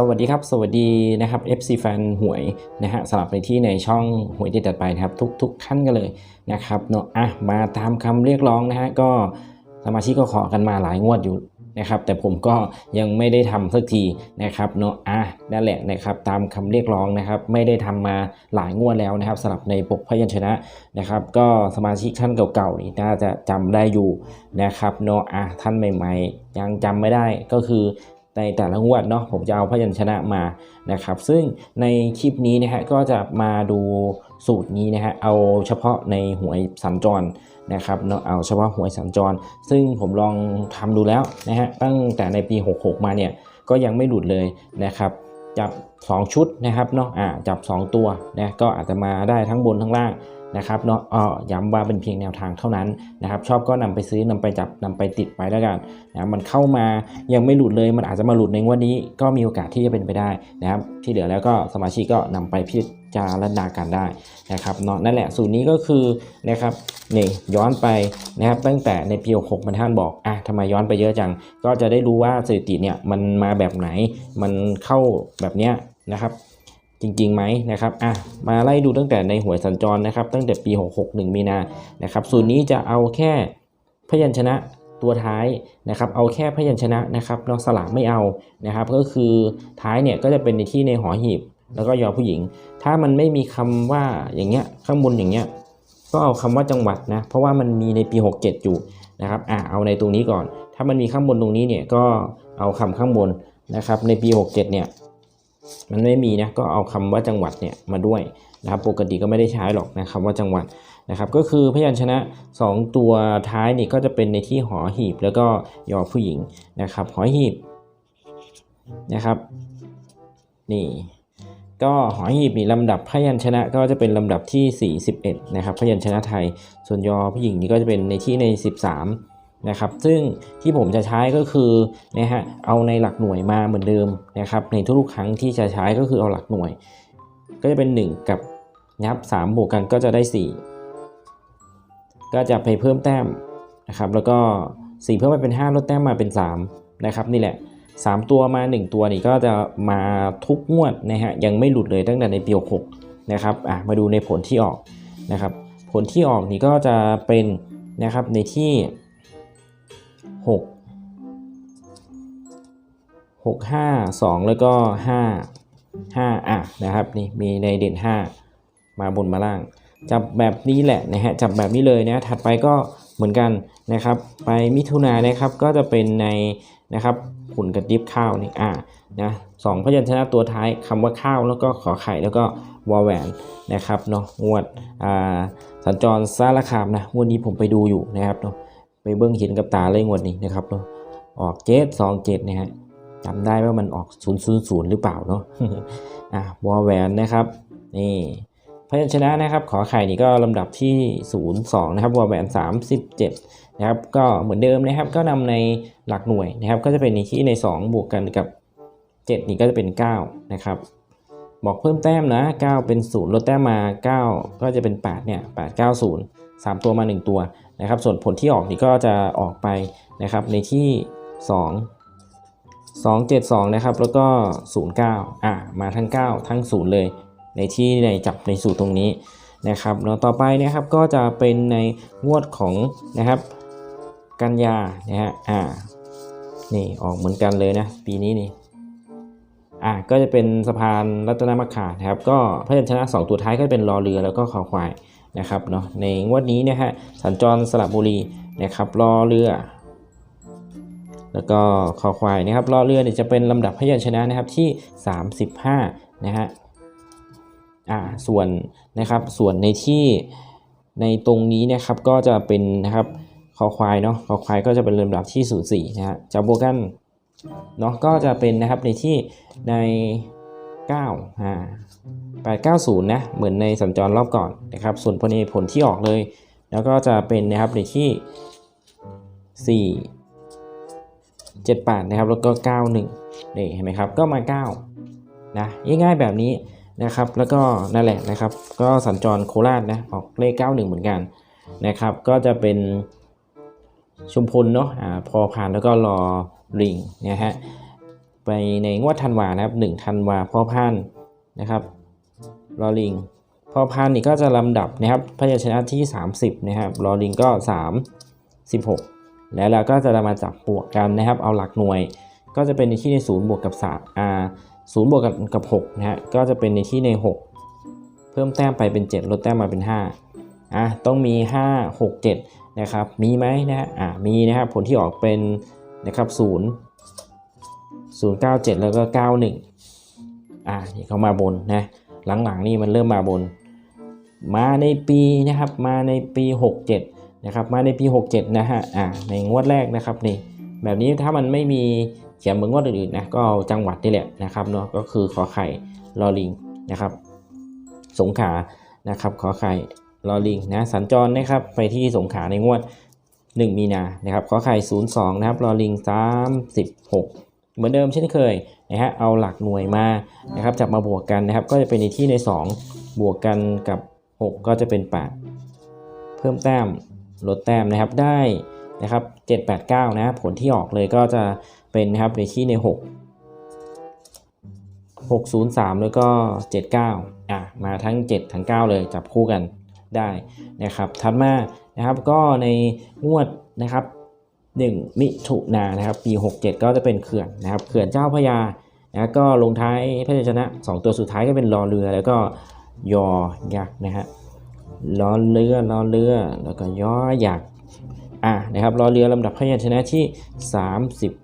สวัสดีครับ สวัสดีนะครับ FC แฟนหวยนะฮะสลับไปที่ในช่องหวยเด็ดจัดไปนะครับ ทุกทุกขั้นกันเลยนะครับเนาะอะมาตามคำเรียกร้องนะฮะก็สมาชิกก็ขอกันมาหลายงวดอยู่นะครับแต่ผมก็ยังไม่ได้ทำสักทีนะครับเนาะอะนั่นแหละนะครับตามคำเรียกร้องนะครับไม่ได้ทำมาหลายงวดแล้วนะครับสำหรับในปกพยัญชนะนะครับ ก็สมาชิกท่านเก่าๆนี่น่าจะจำได้อยู่นะครับเนาะอะท่านใหม่ ๆ ยังจำไม่ได้ก็คือ ในแต่ละงวดเนาะผมจะเอาพยัญชนะมานะครับ ซึ่งในคลิปนี้นะฮะก็จะมาดูสูตรนี้นะฮะเอาเฉพาะในหวยสัญจรนะครับเนาะเอาเฉพาะหวยสัญจร ซึ่งผมลองทำดูแล้วนะฮะตั้งแต่ในปี 66 มาเนี่ยก็ยังไม่หลุดเลยนะครับจับ 2 ชุดนะครับเนาะอ่าจับ 2 ตัวนะก็อาจจะมาได้ทั้งบนทั้งล่าง นะครับเนาะอ๋อย้ำว่าเป็นเพียงแนวทางเท่านั้นนะครับ ชอบก็นำไปซื้อนำไปจับนำไปติดไปแล้วกันนะมันเข้ามายังไม่หลุดเลยมันอาจจะมาหลุดในวดนี้ก็มีโอกาสที่จะเป็นไปได้นะครับ ที่เหลือแล้วก็สมาชิกก็นำไปพิจารณาการได้นะครับเนาะนั่นแหละสูตรนี้ก็คือนะครับนี่ย้อนไปนะครับตั้งแต่ในปี66มันท่านบอกอะทำไมย้อนไปเยอะจัง ก็จะได้รู้ว่าสถิติเนี่ยมันมาแบบไหนมันเข้าแบบเนี้ยนะครับ จริงๆไหมนะครับอะมาไล่ดูตั้งแต่ในหวยสัญจรนะครับ ตั้งแต่ปี 66 1 มีนานะครับสูตรนี้จะเอาแค่พยัญชนะตัวท้ายนะครับเอาแค่พยัญชนะนะครับนอกสลักไม่เอานะครับ ก็คือท้ายเนี่ยก็จะเป็นในที่ในหอหีบ แล้วก็ยอผู้หญิง ถ้ามันไม่มีคำว่าอย่างเงี้ยข้างบนอย่างเงี้ยก็เอาคำว่าจังหวัดนะเพราะว่ามันมีในปี 67 อยู่นะครับอะเอาในตรงนี้ก่อน ถ้ามันมีข้างบนตรงนี้เนี่ยก็เอาคำข้างบนนะครับในปี 67 เนี่ย มันไม่มีนะก็เอาคำว่าจังหวัดเนี่ยมาด้วยนะครับปกติก็ไม่ได้ใช้หรอกนะคำว่าจังหวัดนะครับก็คือพยัญชนะ 2 ตัวท้ายนี่ก็จะเป็นในที่หอหีบแล้วก็ยอผู้หญิงนะครับหอหีบนะครับนี่ก็หอหีบนี่ลำดับพยัญชนะก็จะเป็นลำดับที่ 41 นะครับพยัญชนะไทย ส่วนยอผู้หญิงนี่ก็จะเป็นในที่ใน 13 นะครับซึ่งที่ผมจะใช้ก็คือนะฮะเอาในหลักหน่วยมาเหมือนเดิมนะครับในทุกๆครั้งที่จะใช้ก็คือเอาหลักหน่วย ก็จะเป็น 1 กับยับ3บวกกันก็จะได้ 4 ก็จะไปเพิ่มแต้มนะครับแล้วก็ 4 เพิ่มไปเป็น 5 ลดแต้มมาเป็น 3 นะครับนี่แหละ 3 ตัวมา 1 ตัวนี่ก็จะมาทุกงวดนะฮะยังไม่หลุดเลยตั้งแต่ในปี66นะครับอะมาดูในผลที่ออกนะครับผลที่ออกนี่ก็จะเป็นนะครับในที่ 6 6 5 2แล้วก็5 5อะนะครับนี่มีในเด่น5มาบนมาล่าง จับแบบนี้แหละนะฮะจับแบบนี้เลยนะถัดไปก็เหมือนกันนะครับ ไปมิถุนานะครับก็จะเป็นในนะครับขุนกระดิบข้าวนี่อ่านะสองพยัญชนะตัวท้ายคำว่าข้าวแล้วก็ขอไข่แล้วก็วอแหวนนะครับเนาะงวดอ่าสัญจรสารคามนะงวดนี้ผมไปดูอยู่นะครับเนาะ เบิ้งเห็นกับตาเลยงวดนี้นะครับเนาะออกเจ็ดสองเจ็ดนะฮะจำได้ว่ามันออกศูนย์ศูนย์ศูนย์หรือเปล่าเนาะอ่าวอแหวนนะครับ นี่พยัญชนะนะครับ ขอไข่นี่ก็ลำดับที่ 02 นะครับวอลแหวน37 นะครับ ก็เหมือนเดิมนะครับ ก็นำในหลักหน่วยนะครับ ก็จะเป็นในที่ใน 2 บวกกันกับ 7 นี่ก็จะเป็น 9 นะครับ บอกเพิ่มแต้มนะ 9 เป็น 0 ลดแต้มมา 9 ก็จะเป็น 8 เนี่ย 8 9 0 3 ตัวมา 1 ตัว นะครับ ส่วนผลที่ออกนี่ก็จะออกไปนะครับในที่ 2 272 นะครับ แล้วก็ 09 อะมาทั้ง 9 ทั้ง 0 เลย ในที่ในจับในสูตรตรงนี้นะครับแล้วต่อไปนะครับก็จะเป็นในงวดของนะครับกันยานะฮะอ่านี่ออกเหมือนกันเลยนะปีนี้นี่อ่าก็จะเป็นสะพานรัตนมคานะครับก็พยัญชนะ 2 ตัวท้ายก็เป็นรอเรือแล้วก็ขอควาย นะครับเนาะในงวดนี้นะฮะสัญจรสระบุรีนะครับรอเรือ แล้วก็คอควายนะครับรอเรือเนี่ยจะเป็นลำดับพยัญชนะนะครับที่ 35นะฮะอ่าส่วนนะครับส่วนในที่ในตรงนี้นะครับก็จะเป็นนะครับคอควายเนาะคอควายก็จะเป็นลำดับที่ 04นะฮะจับบวกกันเนาะก็จะเป็นนะครับในที่ใน9อ่า 890 นะ เหมือนในสัญจรรอบก่อนนะครับ ส่วนผลในผลที่ออกเลย แล้วก็จะเป็นนะครับในที่ 4 78 นะครับ แล้วก็ 91นี่เห็นไหมครับ ก็มา 9 นะ ง่ายๆแบบนี้นะครับ แล้วก็นั่นแหละนะครับ ก็สัญจรโคราชนะ ออกเลข 91 เหมือนกันนะครับ ก็จะเป็นชุมพลเนาะอ่าพอผ่านแล้วก็รอลิงนะฮะ ไปในงวดธันวานะครับ1ธันวาพ่อพันนะครับ ลอลิงพอพันนี่ก็จะลำดับนะครับพยัญชนะที่ 30 นะครับลอลิงก็ 3 16 แล้วเราก็จะมาจับบวกกันนะครับ เอาหลักหน่วย ก็จะเป็นในที่ในศูนย์บวกกับ3อ่าศูนย์บวกกับกับ6นะฮะก็จะเป็นในที่ใน 6 เพิ่มแต้มไปเป็น 7 ลดแต้มมาเป็น 5อะต้องมี 5 6 7 นะครับ มีไหมนะฮะอ่ามีนะครับผลที่ออกเป็นนะครับ0 097 แล้วก็ 91อ่านี่เข้ามาบนนะ หลังๆนี่มันเริ่มมาบน มาในปีนะครับมาในปี 67นะครับมาในปี 67 นะฮะอ่าในงวดแรกนะครับนี่แบบนี้ถ้ามันไม่มีเขียนเหมือนงวดอื่นๆนะก็จังหวัดนี่แหละนะครับเนาะก็คือขอไข่ลอลิงนะครับ สงขานะครับขอไข่ลอลิงนะสัญจรนะครับไปที่สงขาในงวด 1 มีนานะครับขอไข่02นะครับลอลิง36 เหมือนเดิมเช่นเคยนะฮะเอาหลักหน่วยมานะครับจับมาบวกกันนะครับ ก็จะเป็นในที่ใน 2 บวกกันกับ 6 ก็จะเป็น 8 เพิ่มแต้มลดแต้มนะครับได้นะครับ7 8 9 นะผลที่ออกเลยก็จะเป็นนะครับในที่ใน 6 603 แล้วก็ 79อะมาทั้ง 7 ทั้ง 9 เลยจับคู่กันได้นะครับถัดมานะครับก็ในงวดนะครับ 1 มิถุนายนนะครับ ปี 67 ก็จะเป็นเขื่อนนะครับ เขื่อนเจ้าพระยานะก็ลงท้ายพยัญชนะ 2 ตัวสุดท้ายก็เป็นรอเรือแล้วก็ยอยักษ์นะฮะรอเรือรอเรือแล้วก็ยอยักษ์อะนะครับรอเรือลำดับพยัญชนะที่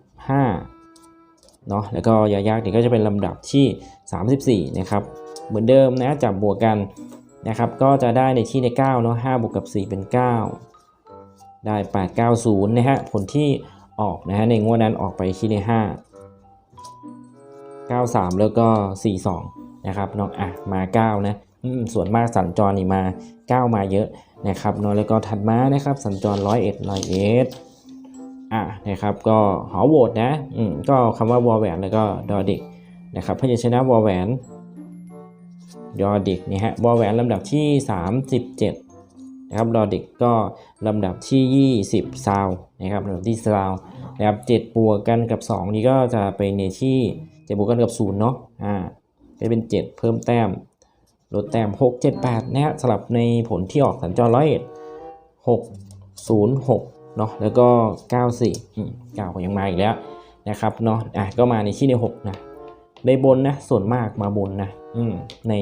35เนาะแล้วก็ยอยักษ์นี่ก็จะเป็นลำดับที่ 34 นะครับ เหมือนเดิมนะจับบวกกันนะครับก็จะได้ในที่ใน9เนาะ5บวกกับ 4 เป็น 9 ได้ 890 นะฮะ ผลที่ออกนะฮะในงวดนั้นออกไปที่ใน5 93 แล้วก็ 42 นะครับเนาะอะมา 9 นะส่วนมากสัญจรนี่มา 9 มาเยอะนะครับเนาะแล้วก็ถัดมานะครับสัญจร 101 101อะนะครับก็หอโหวตนะอืมก็คำว่าวอแหวนแล้วก็ดอเด็กนะครับพยัญชนะวอแหวนดอเด็กนี่ฮะวอแหวนลำดับที่ 37 นะครับดอเด็กก็ลำดับที่ 20ซาวนะครับลำดับที่ซาวนะครับ7บวกกันกับ 2 นี่ก็จะเป็นในที่7บวกกันกับ0เนาะอ่าจะเป็น 7 เพิ่มแต้มลดแต้ม 6 7 8 นะฮะสลับในผลที่ออกสัญจรร้อยเอ็ด6 0 6เนาะแล้วก็ 94อืม9ก็ยังมาอีกแล้วนะครับเนาะอะก็มาในที่ใน6นะในบนนะส่วนมากมาบนนะอืมใน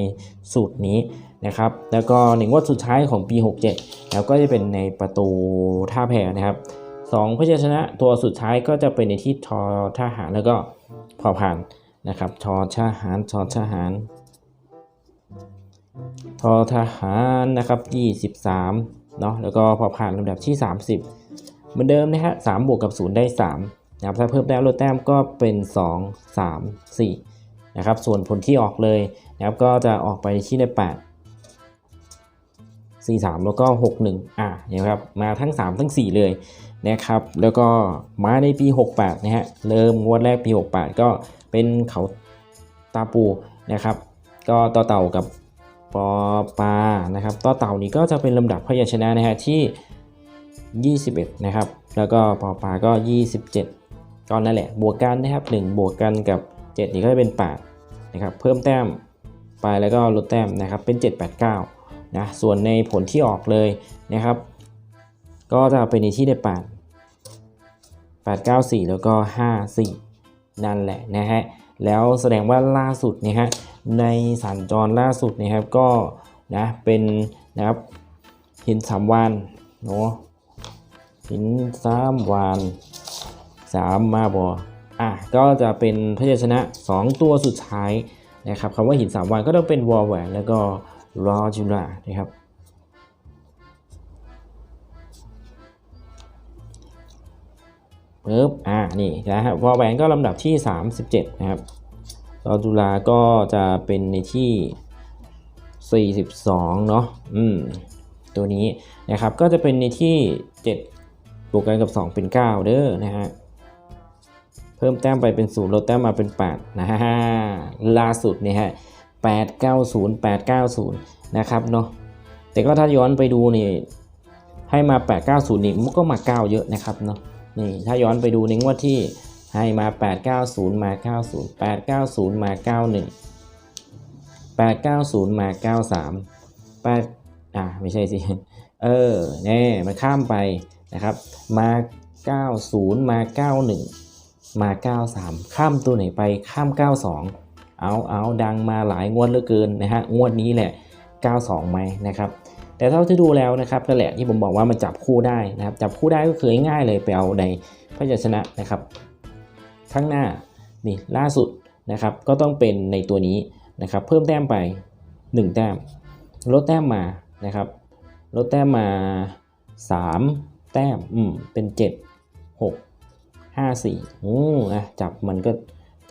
สูตรนี้ นะครับ แล้วก็ในงวดสุดท้ายของปี 67 แล้วก็จะเป็นในประตูท่าแพนะครับสองพยัญชนะตัวสุดท้ายก็จะเป็นในที่ทอทหารแล้วก็พอผ่านนะครับทอทหารทอทหารทอทหารนะครับ23เนาะแล้วก็พอผ่านลำดับที่ 30 เหมือนเดิมนะฮะ3บวกกับ 0 ได้ 3 นะครับ ถ้าเพิ่มแต้มลดแต้มก็เป็น 2 3 4 นะครับ ส่วนผลที่ออกเลยนะครับก็จะออกไปที่ใน 8 4 3 แล้วก็ 6 1 อะนะครับมาทั้ง 3 ทั้ง 4 เลยนะครับแล้วก็มาในปี 68 นะฮะเริ่มงวดแรกปี 68 ก็เป็นเขาตาปูนะครับ ก็ต่อเต่ากับปอปลานะครับต่อเต่านี้ก็จะเป็นลำดับพยัญชนะนะฮะที่ 21 นะครับ แล้วก็ปอปลาก็ 27 ก็นั่นแหละบวกกันนะครับ 1 บวกกันกับ 7 นี่ก็จะเป็น8นะครับเพิ่มแต้มไปแล้วก็ลดแต้มนะครับเป็น 7 8 9 นะส่วนในผลที่ออกเลยนะครับ ก็จะเป็นในที่ได้8 8 9 4 แล้วก็ 5 4 นั่นแหละนะฮะแล้วแสดงว่าล่าสุดนะฮะในสัญจรล่าสุดนะครับก็นะเป็นนะครับหินสามวานเนาะหินสามวานสามมาบออะก็จะเป็นพยัญชนะ 2 ตัวสุดท้ายนะครับคำว่าหินสามวานก็ต้องเป็นวอลแหวนแล้วก็ รอจุฬานะครับปึ๊บอ่า นี่นะฮะวอลแหวนก็ลำดับที่ 37 นะครับรอจุฬาก็จะเป็นในที่ 42 เนาะอืม ตัวนี้นะครับ ก็จะเป็นในที่ 7 บวกกันกับ 2 เป็น 9 เด้อ นะฮะ เพิ่มแต้มไปเป็น 0 ลดแต้มมาเป็น 8 นะฮะ ล่าสุดเนี่ยฮะ 890 890 นะครับเนาะแต่ก็ถ้าย้อนไปดูนี่ให้มา 890 นี่มันก็มา 9 เยอะนะครับเนาะนี่ถ้าย้อนไปดูในงวดที่ให้มา 890 มา 90 890 มา 91 890 มา 93 8อ่าไม่ใช่สิ เออแน่มันข้ามไปนะครับ มา 90 มา 91 มา 93 ข้ามตัวไหนไปข้าม 92 เอาเอาดังมาหลายงวดเหลือเกินนะฮะงวดนี้แหละ 92ไหมนะครับแต่เท่าที่ดูแล้วนะครับนั่นแหละที่ผมบอกว่ามันจับคู่ได้นะครับจับคู่ได้ก็คือง่ายเลยไปเอาในพยัญชนะนะครับ ข้างหน้านี่ล่าสุดนะครับก็ต้องเป็นในตัวนี้นะครับเพิ่มแต้มไป 1 แต้ม ลดแต้มมานะครับลดแต้มมา 3 แต้มอืมเป็น 7 6 5 4โอ้อะจับมันก็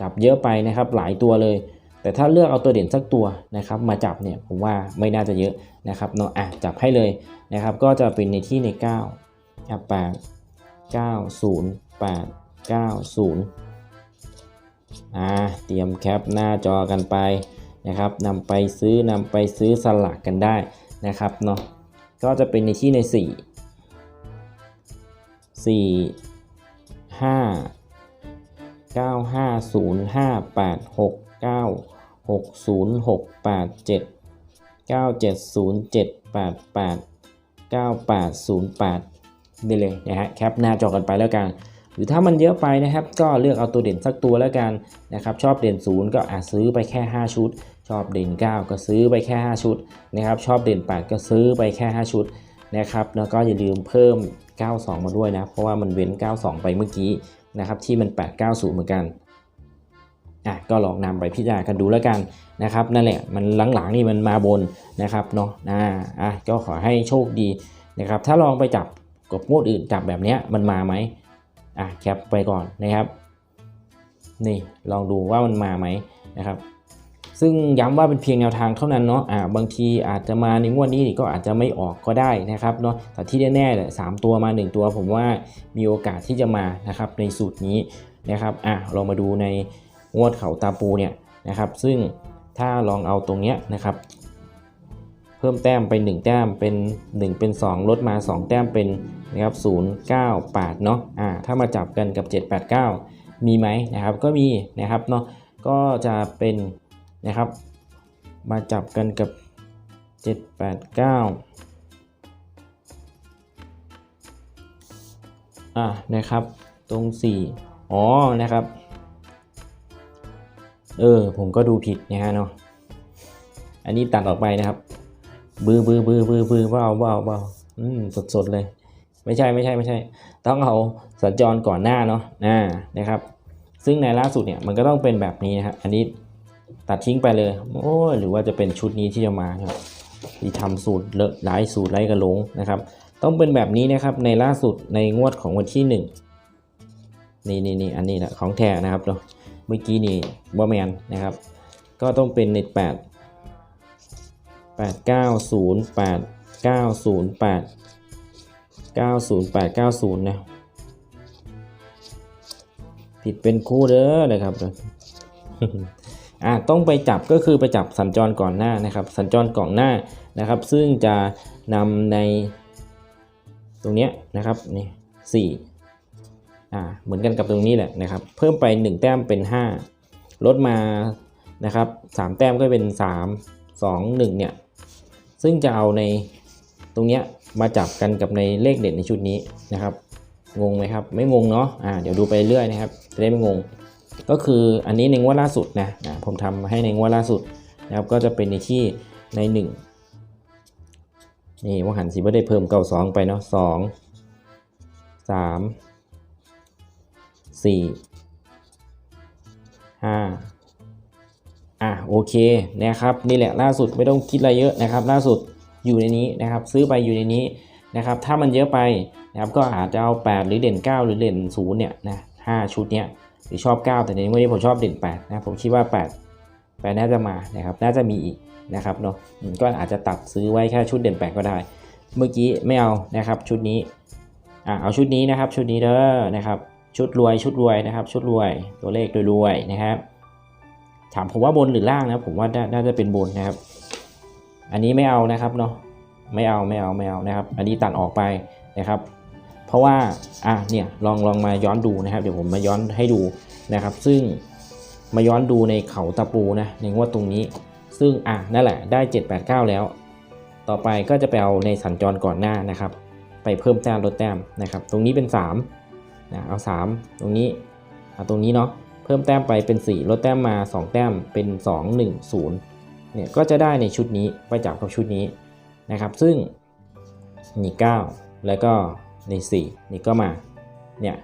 จับเยอะไปนะครับหลายตัวเลย แต่ถ้าเลือกเอาตัวเด่นสักตัวนะครับ มาจับเนี่ยผมว่าไม่น่าจะเยอะนะครับเนาะอะจับให้เลยนะครับ ก็จะเป็นในที่ใน9อะ8 9 0 8 9 0อ่าเตรียมแคปหน้าจอกันไปนะครับนำไปซื้อนำไปซื้อสลากกันได้นะครับเนาะก็จะเป็นในที่ใน 4 4 5 9 5 0 5 8 6 9 6 0 6 8 7 9 7 0 7 8 8 9 8 0 8นี่เลยนะฮะแคปหน้าจอกันไปแล้วกัน หรือถ้ามันเยอะไปนะครับ ก็เลือกเอาตัวเด่นสักตัวแล้วกันนะครับ ชอบเด่น 0 ก็อาจซื้อไปแค่ 5 ชุด ชอบเด่น 9 ก็ซื้อไปแค่ 5 ชุดนะครับ ชอบเด่น 8 ก็ซื้อไปแค่ 5 ชุดนะครับ แล้วก็อย่าลืมเพิ่ม 92 มาด้วยนะ เพราะว่ามันเว้น 92 ไปเมื่อกี้ นะครับที่มัน 890 เหมือนกันอะก็ลองนำไปพิจารณากันดูแล้วกันนะครับนั่นแหละมันหลังๆนี่มันมาบนนะครับเนาะอ่าอะก็ขอให้โชคดีนะครับถ้าลองไปจับกับงวดอื่นจับแบบเนี้ยมันมาไหมอะแคปไปก่อนนะครับนี่ลองดูว่ามันมาไหมนะครับ ซึ่งย้ำว่าเป็นเพียงแนวทางเท่านั้นเนาะอ่าบางทีอาจจะมาในงวดนี้ก็อาจจะไม่ออกก็ได้นะครับเนาะแต่ที่แน่ๆเลยสามตัวมา 1 ตัวผมว่ามีโอกาสที่จะมานะครับในสูตรนี้นะครับอะลองมาดูในงวดเขาตาปูเนี่ยนะครับ ซึ่งถ้าลองเอาตรงเนี้ยนะครับ เพิ่มแต้มไป 1 แต้มเป็น 1 เป็น 2 ลดมา 2 แต้มเป็นนะครับ0 9 8เนาะอ่าถ้ามาจับกันกับ 7 8 9 มีไหมนะครับก็มีนะครับเนาะก็จะเป็น นะครับ มาจับกันกับ 7 8 9อ่านะครับตรง 4 อ๋อนะครับเออผมก็ดูผิดนะฮะเนาะอันนี้ตัดออกไปนะครับ บือบือบือบือบือเบาเบาเบาอืมสดสดเลย ไม่ใช่ไม่ใช่ไม่ใช่ ต้องเอาสัญจรก่อนหน้าเนาะอ่านะครับ ซึ่งในล่าสุดเนี่ยมันก็ต้องเป็นแบบนี้นะครับอันนี้ ตัดทิ้งไปเลย โอ้ยหรือว่าจะเป็นชุดนี้ที่จะมาครับที่ทำสูตรเลอะหลายสูตรไล่กระหลงนะครับ ต้องเป็นแบบนี้นะครับในล่าสุดในงวดของวันที่หนึ่งนี่นี่นี่อันนี้แหละของแท้นะครับเนาะเมื่อกี้นี่บอแมนนะครับ ก็ต้องเป็นในแปดแปดเก้าศูนย์แปดเก้าศูนย์แปดเก้าศูนย์แปดเก้าศูนย์นะผิดเป็นคู่เด้อนะครับ อะต้องไปจับก็คือไปจับสัญจรก่อนหน้านะครับ สัญจรก่อนหน้านะครับ ซึ่งจะนำในตรงเนี้ยนะครับนี่สี่อ่าเหมือนกันกับตรงนี้แหละนะครับ เพิ่มไป 1 แต้มเป็น 5 ลดมานะครับ3แต้มก็เป็น 3 2 1เนี่ยซึ่งจะเอาในตรงเนี้ยมาจับกันกับในเลขเด่นในชุดนี้นะครับ งงไหมครับ ไม่งงเนาะอ่าเดี๋ยวดูไปเรื่อยนะครับ จะได้ไม่งง ก็คืออันนี้ในงวดล่าสุดนะนะผมทำให้ในงวดล่าสุดนะครับก็จะเป็นในที่ในหนึ่งนี่ว่าหันสีไม่ได้เพิ่มเก้าสองไปเนาะสองสามสี่ห้าอะโอเคนะครับนี่แหละล่าสุดไม่ต้องคิดอะไรเยอะนะครับ ล่าสุดอยู่ในนี้นะครับ ซื้อไปอยู่ในนี้นะครับ ถ้ามันเยอะไปนะครับก็อาจจะเอา 8 หรือเด่น 9 หรือเด่น0เนี่ยนะห้าชุดเนี้ย รือชอบ 9 แต่ในวันนี้ผมชอบเด่น8นะผมคิดว่า 8 8 น่าจะมานะครับน่าจะมีอีกนะครับเนาะก็อาจจะตัดซื้อไว้แค่ชุดเด่น 8 ก็ได้ เมื่อกี้ไม่เอานะครับชุดนี้อะเอาชุดนี้นะครับชุดนี้เด้อนะครับชุดรวยชุดรวยนะครับ ชุดรวยตัวเลขรวยๆนะครับ ถามผมว่าบนหรือล่างนะผมว่าน่าจะเป็นบนนะครับ อันนี้ไม่เอานะครับเนาะไม่เอาไม่เอาไม่เอานะครับ อันนี้ตัดออกไปนะครับ เพราะว่าอะเนี่ยลองลองมาย้อนดูนะครับ เดี๋ยวผมมาย้อนให้ดูนะครับ ซึ่งมาย้อนดูในเขาตะปูนะในงวดตรงนี้ ซึ่งอะนั่นแหละได้ 789 แล้ว ต่อไปก็จะไปเอาในสัญจรก่อนหน้านะครับ ไปเพิ่มแต้มลดแต้มนะครับ ตรงนี้เป็น3นะเอา 3 ตรงนี้เอาตรงนี้เนาะเพิ่มแต้มไปเป็น 4 ลดแต้มมา 2 แต้มเป็น 2 1 0เนี่ยก็จะได้ในชุดนี้ไปจับกับชุดนี้นะครับ ซึ่งนี่9แล้วก็ ใน 4 นี่ก็มาเนี่ย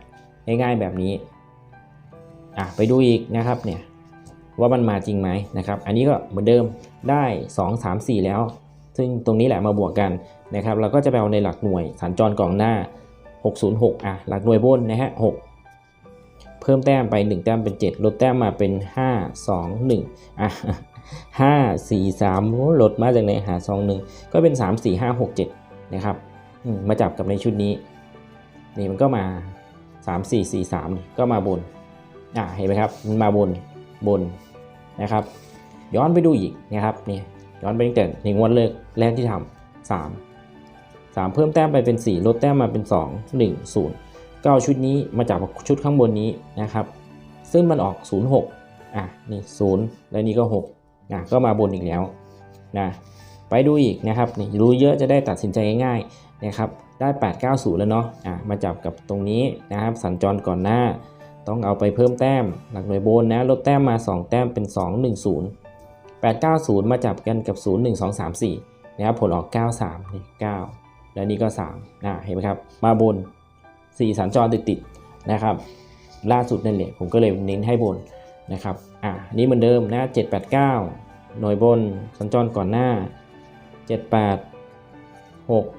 ง่ายๆแบบนี้อะไปดูอีกนะครับเนี่ยว่ามันมาจริงไหมนะครับอันนี้ก็เหมือนเดิมได้ 2 3 4 แล้ว ซึ่งตรงนี้แหละมาบวกกันนะครับเราก็จะไปเอาในหลักหน่วยสัญจรกล่องหน้า 606อะหลักหน่วยบนนะฮะ6เพิ่มแต้มไป 1 แต้มเป็น 7 ลดแต้มมาเป็น 5 2 1อะ5 4 3ลดมาจากไหนหา2 1 ก็เป็น 3 4 5 6 7นะครับ มาจับกับในชุดนี้ นี่มันก็มา 3 4 4 3 ก็มาบนอะเห็นไหมครับมันมาบนบนนะครับ ย้อนไปดูอีกนะครับนี่ย้อนไปตั้งแต่ในงวดเลิกแรกที่ทำสามสามเพิ่มแต้มไปเป็น 4 ลดแต้มมาเป็น 2 1 0 ก็เอาชุดนี้มาจากชุดข้างบนนี้นะครับ ซึ่งมันออก 0 6อะนี่0แล้วนี่ก็6นะก็มาบนอีกแล้วนะไปดูอีกนะครับนี่รู้เยอะจะได้ตัดสินใจง่ายๆ นะครับได้ 890 แล้วเนาะอะมาจับกับตรงนี้นะครับ สัญจรก่อนหน้า ต้องเอาไปเพิ่มแต้มหลักหน่วยบนนะลดแต้มมา 2 แต้มเป็น 2 1 0 890 มาจับกันกับ 0 1 2 3 4นะครับผลออก 93นี่9แล้วนี่ก็3นะเห็นไหมครับ มาบน 4 สัญจรติดๆนะครับ ล่าสุดนั่นแหละผมก็เลยเน้นให้บนนะครับอะนี่เหมือนเดิมนะ789 หน่วยบนสัญจรก่อนหน้า 78 6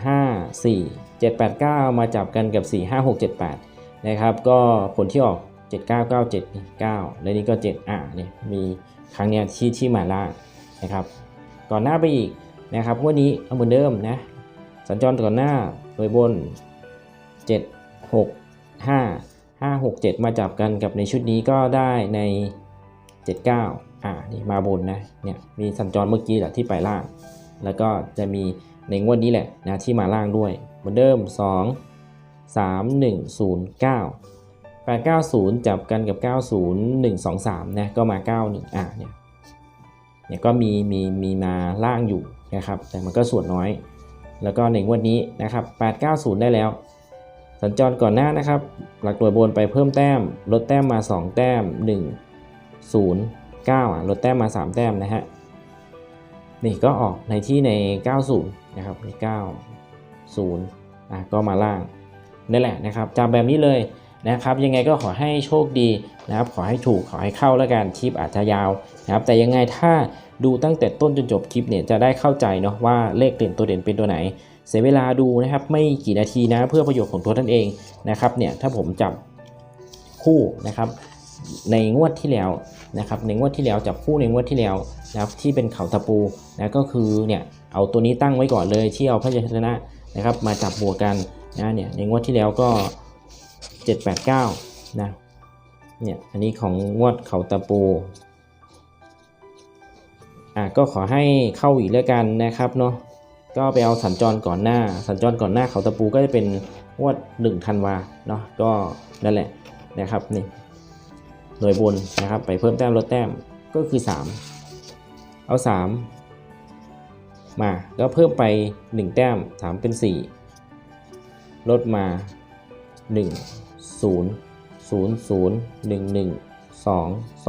5 4 789 มาจับกันกับ 4 5 6 7 8 นะครับก็ผลที่ออก 7997 9 และนี่ก็ 7 อะเนี่ยมีครั้งเนี้ยที่ที่มาล่างนะครับก่อนหน้าไปอีกนะครับวันนี้เอาเหมือนเดิมนะสัญจรก่อนหน้าโดยบน 7 6 5 5 6 7 มาจับกันกับในชุดนี้ก็ได้ใน 79 อ่านี่มาบนนะเนี่ยมีสัญจรเมื่อกี้แหละที่ไปล่าง แล้วก็จะมี ในงวดนี้แหละนะที่มาล่างด้วยเหมือนเดิม 2 3 1 0 9 890 จับกันกับ 90 1 2 3นะก็มา 91อะเนี่ยเนี่ยก็มีมีมีมาล่างอยู่นะครับแต่มันก็ส่วนน้อย แล้วก็ในงวดนี้นะครับ890 ได้แล้ว สัญจรก่อนหน้านะครับ หลักหน่วยบนไปเพิ่มแต้ม ลดแต้มมา 2 แต้ม 1 0 9อะลดแต้มมา 3 แต้มนะฮะ นี่ก็ออกในที่ใน 90 นะครับใน90 อะก็มาล่างนั่แหละนะครับจำแบบนี้เลยนะครับ ยังไงก็ขอให้โชคดีนะครับ ขอให้ถูกขอให้เข้าแล้วกันคลิปอาจจะยาวนะครับ แต่ยังไงถ้าดูตั้งแต่ต้นจนจบคลิปเนี่ยจะได้เข้าใจเนาะว่าเลขเด่นตัวเด่นเป็นตัวไหน เสียเวลาดูนะครับไม่กี่นาทีนะเพื่อประโยชน์ของตัวท่านเองนะครับเนี่ยถ้าผมจับคู่นะครับ ในงวดที่แล้วนะครับในงวดที่แล้วจับคู่ในงวดที่แล้วนะครับที่เป็นเขาตะปูนะก็คือเนี่ยเอาตัวนี้ตั้งไว้ก่อนเลยที่เอาพระชนะนะครับมาจับบวกกันนะเนี่ยในงวดที่แล้วก็ 789นะเนี่ยอันนี้ของงวดเขาตะปูอะก็ขอให้เข้าอีกแล้วกันนะครับเนาะก็ไปเอาสัญจรก่อนหน้า สัญจรก่อนหน้าเขาตะปูก็จะเป็นงวด1ธันวาเนาะก็นั่นแหละนะครับนี่ หน่วยบนนะครับ ไปเพิ่มแต้มลดแต้มก็คือ 3 เอา 3 มาแล้วเพิ่มไป 1 แต้ม 3 เป็น 4 ลดมา 1 0 0 0 1 1 2 2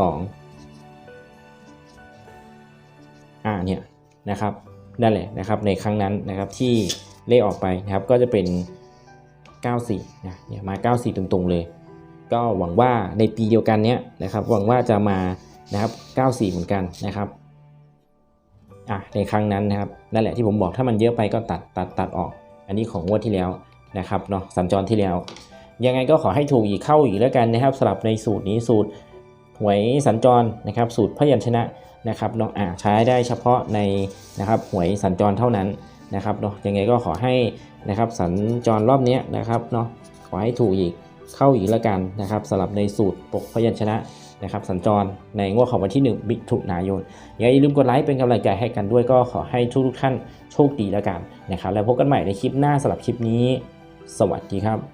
อ่าเนี่ยนะครับนั่นแหละนะครับในครั้งนั้นนะครับที่เลขออกไปนะครับก็จะเป็น 94นะเนี่ยมา 94 ตรงๆเลย ก็หวังว่าในปีเดียวกันเนี้ยนะครับหวังว่าจะมานะครับ 94 เหมือนกันนะครับอะในครั้งนั้นนะครับนั่นแหละที่ผมบอกถ้ามันเยอะไปก็ตัดตัดตัดออก อันนี้ของงวดที่แล้วนะครับเนาะสัญจรที่แล้ว ยังไงก็ขอให้ถูกอีกเข้าอีกแล้วกันนะครับสำหรับในสูตรนี้สูตรหวยสัญจรนะครับ สูตรพยัญชนะนะครับเนาะอ่าใช้ได้เฉพาะในนะครับหวยสัญจรเท่านั้นนะครับเนาะยังไงก็ขอให้นะครับสัญจรรอบนี้นะครับเนาะขอให้ถูกอีก เข้าอีกแล้วกันนะครับสำหรับในสูตรปกพยัญชนะนะครับสัญจรในงวดของวันที่1มิถุนายนอย่าลืมกดไลค์เป็นกำลังใจให้กันด้วยก็ขอให้ทุกทุกท่านโชคดีแล้วกันนะครับแล้วพบกันใหม่ในคลิปหน้าสำหรับคลิปนี้ สวัสดีครับ